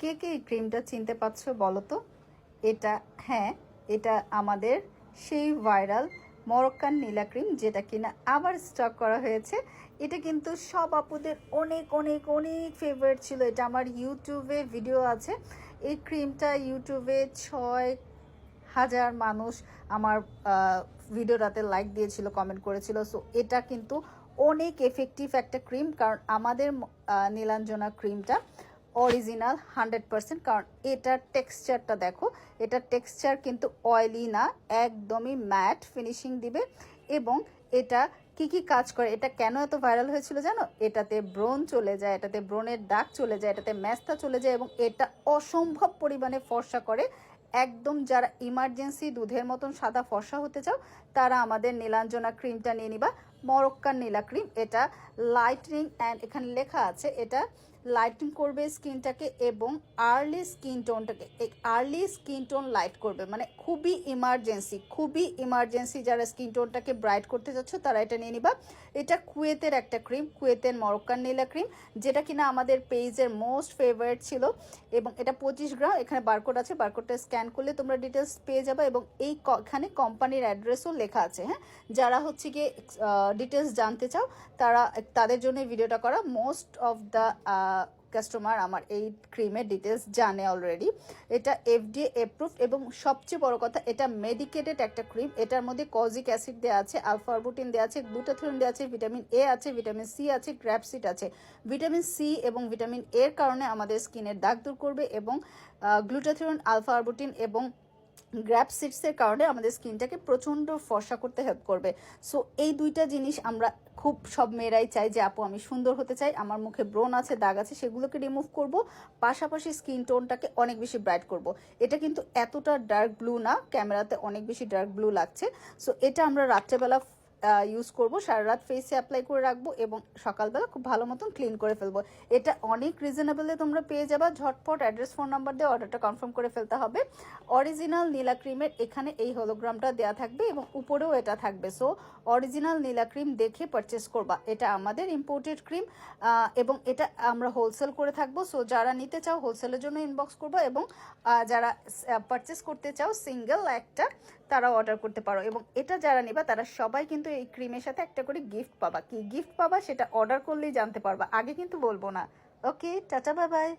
কে কে এই ক্রিমটা চিনতে পারছ বলো তো? এটা হ্যাঁ এটা আমাদের সেই ভাইরাল মরক্কান নীলা ক্রিম যেটা কিনা আবার স্টক করা হয়েছে। এটা কিন্তু সব আপুদের অনেক অনেক অনেক ফেভারিট ছিল। এটা আমার ইউটিউবে ভিডিও আছে। এই ক্রিমটা ইউটিউবে ছয় হাজার মানুষ আমার ভিডিওটাতে লাইক দিয়েছিল কমেন্ট করেছিল। সো এটা কিন্তু অনেক এফেক্টিভ একটা ক্রিম কারণ আমাদের নীলাঞ্জনা ক্রিমটা অরিজিনাল হান্ড্রেড পার্সেন্ট, কারণ এটার টেক্সচারটা দেখো, এটার টেক্সচার কিন্তু অয়েলি না, একদমই ম্যাট ফিনিশিং দিবে এবং এটা কি কি কাজ করে, এটা কেন এত ভাইরাল হয়েছিল জানো? এটাতে ব্রণ চলে যায়, এটাতে ব্রণের দাগ চলে যায়, এটাতে ম্যাস্তা চলে যায় এবং এটা অসম্ভব পরিমাণে ফর্সা করে, একদম যারা ইমার্জেন্সি দুধের মতন সাদা ফর্সা হতে চাও, তারা আমাদের নীলাঞ্জনা ক্রিমটা নিয়ে নিবা। মরক্কান নীলা ক্রিম, এটা লাইটনিং অ্যান্ড এখানে লেখা আছে, এটা লাইটিং করবে স্কিনটাকে এবং আর্লি স্কিন টোনটাকে আর্লি স্কিন টোন লাইট করবে মানে খুবই ইমার্জেন্সি খুবই ইমার্জেন্সি যারা স্কিন টোনটাকে ব্রাইট করতে চাচ্ছ তারা এটা নিয়ে নিবা। এটা কুয়েতের একটা ক্রিম, কুয়েতের মরক্কান নীলা ক্রিম, যেটা কিনা আমাদের পেজের মোস্ট ফেভারিট ছিল। এবং এটা পঁচিশ গ্রাম, এখানে বারকোড আছে বারকোডটা স্ক্যান করলে তোমরা ডিটেলস পেয়ে যাবে এবং এই এখানে কোম্পানির অ্যাড্রেসও লেখা আছে হ্যাঁ? যারা হচ্ছে গিয়ে ডিটেলস জানতে চাও, তারা, তাদের জন্য ভিডিওটা করা। মোস্ট অফ দ্য কাস্টমার আমার এই ক্রিমের ডিটেলস জানে অলরেডি এটা এফডিএ অ্যাপ্রুভ এবং সবচেয়ে বড় কথা, এটা মেডিকেটেড একটা ক্রিম এটার মধ্যে কজিক অ্যাসিড দেওয়া আছে আলফারবুটিন দেওয়া আছে গ্লুটাথিয়ন দেওয়া আছে ভিটামিন এ আছে ভিটামিন সি আছে গ্র্যাপসিড আছে। ভিটামিন সি এবং ভিটামিন এর কারণে আমাদের স্কিনের দাগ দূর করবে এবং গ্লুটাথিয়ন আলফারবুটিন এবং গ্র্যাপ সিডসের কারণে আমাদের স্কিনটাকে প্রচণ্ড ফর্সা করতে হেল্প করবে। সো এই দুইটা জিনিস আমরা খুব সব মেয়েরাই চাই যে, আপু, আমি সুন্দর হতে চাই, আমার মুখে ব্রণ আছে, দাগ আছে, সেগুলোকে রিমুভ করব, পাশাপাশি স্কিন টোনটাকে অনেক বেশি ব্রাইট করব। এটা কিন্তু এতটা ডার্ক ব্লু না, ক্যামেরাতে অনেক বেশি ডার্ক ব্লু লাগছে। সো এটা আমরা রাত্রেবেলা ইউজ করব, সারা রাত ফেসে অ্যাপ্লাই করে রাখব এবং সকালবেলা খুব ভালো মতন ক্লিন করে ফেলব। এটা অনেক রিজনেবলে তোমরা পেয়ে যাবা। ঝটপট অ্যাড্রেস ফোন নাম্বার দিয়ে অর্ডারটা কনফার্ম করে ফেলতে হবে। অরিজিনাল নীলা ক্রিমের এখানে এই হলোগ্রামটা দেওয়া থাকবে এবং উপরেও এটা থাকবে। সো অরিজিনাল নীলা ক্রিম দেখে পারচেস করবা। এটা আমাদের ইম্পোর্টেড ক্রিম এবং এটা আমরা হোলসেল করে থাকব। সো যারা নিতে চাও হোলসেলের জন্য ইনবক্স করব এবং যারা পারচেস করতে চাও সিঙ্গেল একটা তারা অর্ডার করতে পারো। এবং এটা যারা নেবা, তারা সবাই কিন্তু এই ক্রিমের সাথে একটা করে গিফট পাবা। কি গিফট পাবা সেটা অর্ডার করলেই জানতে পারবা। আগে কিন্তু বলব না। ওকে টাটা বাই বাই